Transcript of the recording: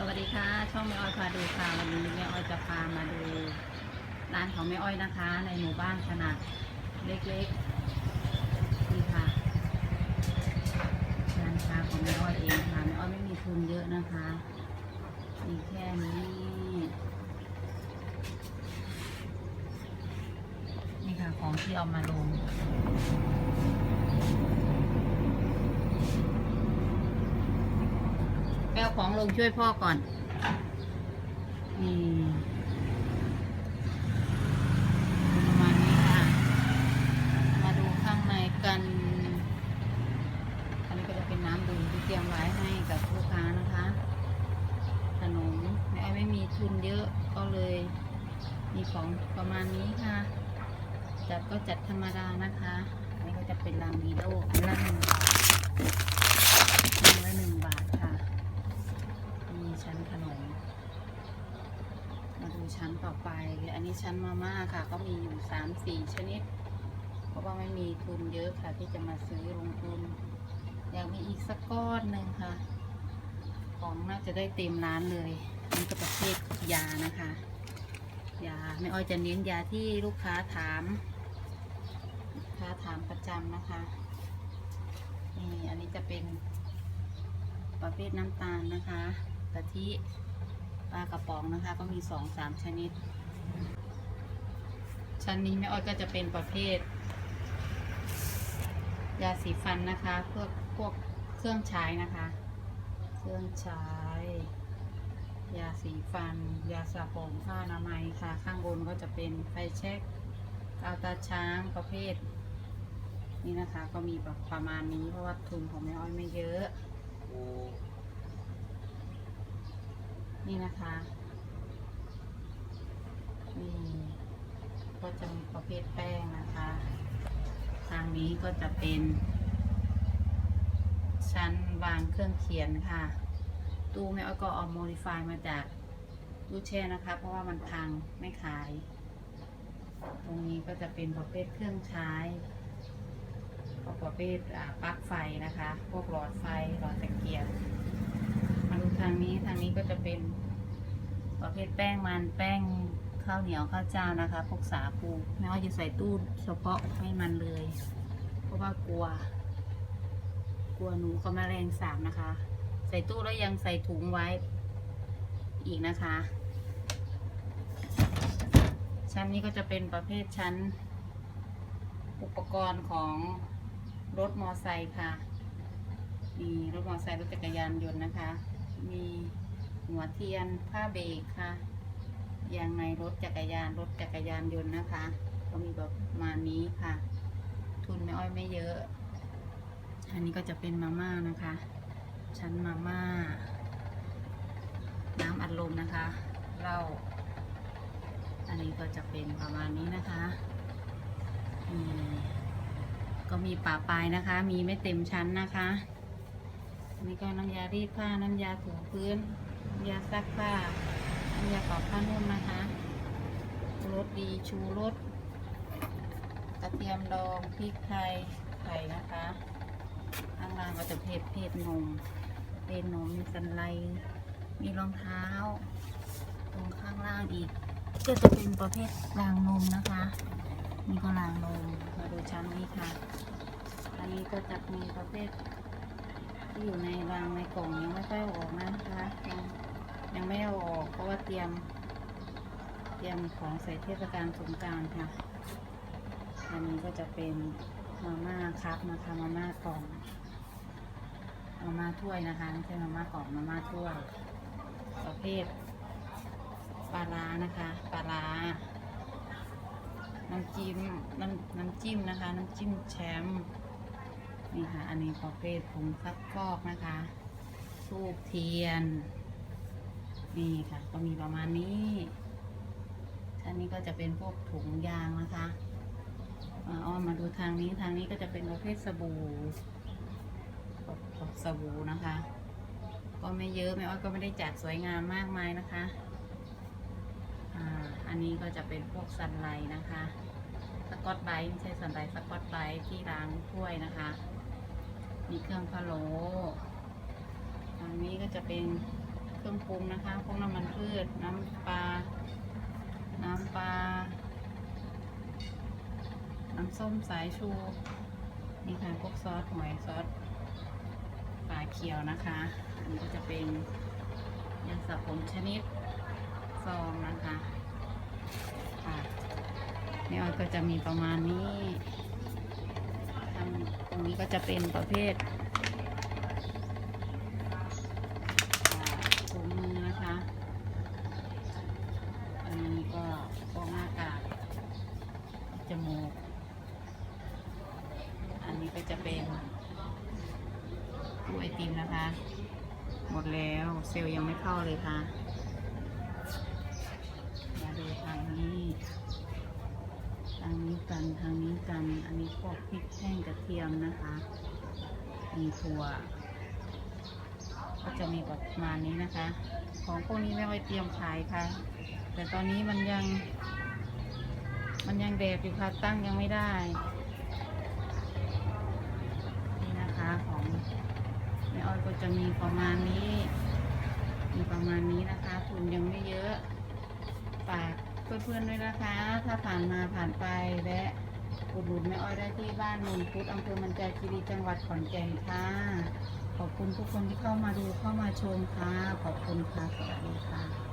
สวัสดีค่ะ ช่องแม่อ้อยพาดูค่ะวันนี้แม่อ้อยจะพามาดูร้านของแม่อ้อยนะคะ ในหมู่บ้านขนาดเล็กๆนี่ค่ะร้านค้าของแม่อ้อยเองค่ะแม่อ้อยไม่มีทุนเยอะนะคะมีแค่นี้นี่ค่ะของที่เอามาลง แปล ของลงช่วยพ่อก่อนนี่ประมาณนี้ค่ะ มาดูข้างในกัน อันนี้ก็จะเป็นน้ำดื่มที่เตรียมไว้ให้กับลูกค้านะคะขนมแม่ไม่มีทุนเยอะก็เลย มีของประมาณนี้ค่ะ จัดก็จัดธรรมดานะคะ อันนี้ก็จะเป็นรางวีโลอันละหนึ่งบาทอันละหนึ่งบาท นขนม มาดูชั้นต่อไป อันนี้ชั้นมาม่าค่ะ ก็มีอยู่สามสี่ชนิด เพราะว่าไม่มีทุนเยอะค่ะ ที่จะมาซื้อลงทุน อยากมีอีกสักก้อนหนึ่งค่ะ ของน่าจะได้เต็มร้านเลยนี่ก็ประเภทยานะคะ ยาไม่อ้อยจะเน้นยาที่ลูกค้าถามลูกค้าถามประจำนะคะนี่อันนี้จะเป็นประเภทน้ำตาลนะคะ กะทิปลากระป๋องนะคะ ก็มีสองสามชนิด ชั้นนี้แม่อ้อยก็จะเป็นประเภท ยาสีฟันนะคะพวกพวกเครื่องใช้นะคะ เครื่องใช้ ยาสีฟัน ยาสระผมผ้าอนามัยค่ะ ข้างบนก็จะเป็นไฟแช็กกาวตาช้างประเภท นี่นะคะ ก็มีประมาณนี้เพราะว่าทุนของแม่อ้อยไม่เยอะ นี่นะคะนี่ก็จะมีประเภทแป้งนะคะ ทางนี้ก็จะเป็น ชั้นวางเครื่องเขียนค่ะ ตู้แม่อ้อยก็เอาโมดิฟายมาจากตู้แช่นะคะ เพราะว่ามันพังไม่ขาย ตรงนี้ก็จะเป็นประเภทเครื่องใช้ประเภทอ่าปลั๊กไฟนะคะ พวกหลอดไฟหลอดตะเกียง ทางนี้ทางนี้ก็จะเป็นประเภทแป้งมันแป้งข้าวเหนียวข้าวเจ้านะคะพวกสาคูแม้ว่าจะใส่ตู้เฉพาะให้มันเลย เพราะว่ากลัว กลัวหนูกับแมลงสาบนะคะ ใส่ตู้แล้วยังใส่ถุงไว้อีกนะคะ ชั้นนี้ก็จะเป็นประเภทชั้น อุปกรณ์ของรถมอไซค์ค่ะมีรถมอเตอร์ไซค์รถจักรยานยนต์นะคะ มีหัวเทียนผ้าเบรกค่ะยางในรถจักรยานรถจักรยานยนต์นะคะ ก็มีแบบประมาณนี้ค่ะ ทุนไม่อ้อยไม่เยอะ อันนี้ก็จะเป็นมาม่านะคะ ชั้นมาม่า น้ำอัดลมนะคะเหล้าอันนี้ก็จะเป็นประมาณนี้นะคะก็มีป่าปลายนะคะ มีไม่เต็มชั้นนะคะ อันนี้ก็น้ำยารีดผ้า น้ำยาถูพื้นน้ำยาซักผ้า น้ำยาปรับผ้านุ่มนะคะรสดีชูรสกระเทียมดองพริกไทยไข่นะคะข้างล่างก็จะเพศเพศนมเพศนมมีสันไลมีรองเท้า ตรงข้างล่างอีก ก็จะเป็นประเภทรางนมนะคะนี่ก็รางนมมาดูชั้นนี้ค่ะ อันนี้ก็จะมีประเภท ที่อยู่ในรางในกล่องยังไม่ค่อยออกนะคะยังยังไม่เอาออกเพราะว่าเตรียม เตรียมของใส่เทศกาลสงกรารค่ะ อันนี้ก็จะเป็นมาม่าครับนะคะมาม่ากล่องมาม่าถ้วยนะคะไม่ใช่มาม่ากล่องมาม่าถ้วย ประเภทปลาร้านะคะปลาร้าน้ำจิ้มน้ำน้ำจิ้มนะคะ น้ำจิ้มแชมป์ นี่ค่ะ อันนี้ประเภทผงซักฟอกนะคะทูบเทียน นี่ค่ะ ก็มีประมาณนี้อันนี้ก็จะเป็นพวกถุงยางนะคะอ่าอ้อมมาดูทางนี้ทางนี้ก็จะเป็นประเภทสบู่สบู่นะคะ ก็ไม่เยอะไม่อ้อยก็ไม่ได้จัดสวยงามมากมายนะคะอ่าอันนี้ก็จะเป็นพวกสันไลนะคะ สกอตไบรท์ไม่ใช่สันไลท์สกอตไบรท์ที่ล้างถ้วยนะคะ มีเครื่องพะโล้ทางนี้ก็จะเป็นเครื่องปรุงนะคะ พวกน้ำมันพืช น้ำปลา น้ำปลา น้ำส้มสายชู นี่ค่ะ พวกซอสหอยซอสปลาเขียวนะคะ อันนี้ก็จะเป็นยาสระผมชนิดซองนะคะค่ะนออยก็จะมีประมาณนี้ ตรงนี้ก็จะเป็นประเภทอ่าถุงมือนะคะ อันนี้ก็ฟองหน้ากากจมูก อันนี้ก็จะเป็นตู้ไอติมนะคะ หมดแล้วเซลล์ยังไม่เข้าเลยค่ะ มาดูทางนี้างนี้กันทางนี้กัน อันนี้พวกพริกแห้งกระเทียมนะคะ มีถั่ว ก็จะมีประมาณนี้นะคะ ของพวกนี้ไม่ไว้เตรียมขายค่ะ แต่ตอนนี้มันยัง มันยังแดดอยู่ค่ะตั้งยังไม่ได้ นี่นะคะของแม่อ้อยก็จะมีประมาณนี้ มีประมาณนี้นะคะ ทุนยังไม่เยอะฝาก เพื่อนๆด้วยนะคะ ถ้าผ่านมาผ่านไปแวะอุดหนุนแม่อ้อยได้ที่บ้านนนพุทธอำเภอมันจาคีรีจังหวัดขอนแก่นค่ะ ขอบคุณทุกคนที่เข้ามาดูเข้ามาชมค่ะ ขอบคุณค่ะ สวัสดีค่ะ